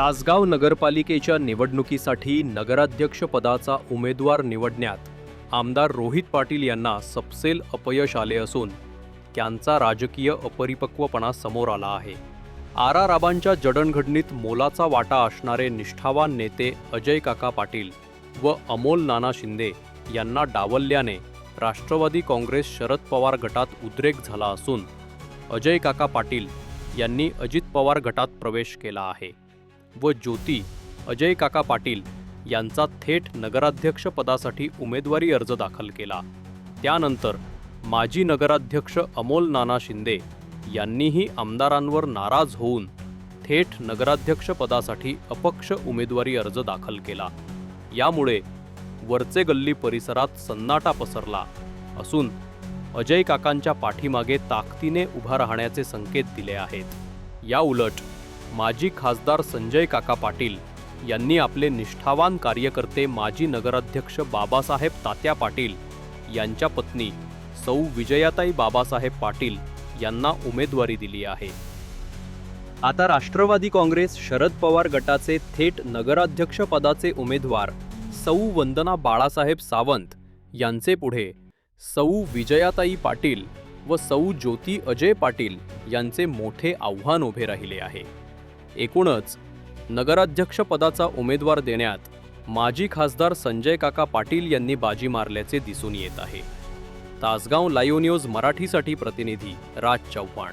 तासगाव नगरपालिकेच्या निवडणुकीसाठी नगराध्यक्षपदाचा उमेदवार निवडण्यात आमदार रोहित पाटील यांना सपसेल अपयश आले असून त्यांचा राजकीय अपरिपक्वपणा समोर आला आहे. आरा राबांच्या जडणघडणीत मोलाचा वाटा असणारे निष्ठावान नेते अजय काका पाटील व अमोल नाना शिंदे यांना डावलल्याने राष्ट्रवादी काँग्रेस शरद पवार गटात उद्रेक झाला असून अजय काका पाटील यांनी अजित पवार गटात प्रवेश केला आहे. व ज्योती अजय काका पाटील यांचा थेट नगराध्यक्षपदासाठी उमेदवारी अर्ज दाखल केला. त्यानंतर माजी नगराध्यक्ष अमोल नाना शिंदे यांनीही आमदारांवर नाराज होऊन थेट नगराध्यक्षपदासाठी अपक्ष उमेदवारी अर्ज दाखल केला. यामुळे वरचे गल्ली परिसरात सन्नाटा पसरला असून अजय काकांच्या पाठीमागे ताकदीने उभा राहण्याचे संकेत दिले आहेत. या उलट माजी खासदार संजय काका पाटील यांनी आपले निष्ठावान कार्यकर्ते माजी नगराध्यक्ष बाबासाहेब तात्या पाटील यांच्या पत्नी सौ विजयाताई बाबासाहेब पाटील यांना उमेदवारी दिली आहे. आता राष्ट्रवादी काँग्रेस शरद पवार गटाचे थेट नगराध्यक्षपदाचे उमेदवार सौ वंदना बाळासाहेब सावंत यांचे पुढे सौ विजयाताई पाटील व सौ ज्योती अजय पाटील यांचे मोठे आव्हान उभे राहिले आहे. एकूणच नगराध्यक्षपदाचा उमेदवार देण्यात माजी खासदार संजय काका पाटील यांनी बाजी मारल्याचे दिसून येत आहे. तासगाव लाईव्ह न्यूज मराठीसाठी प्रतिनिधी राज चव्हाण.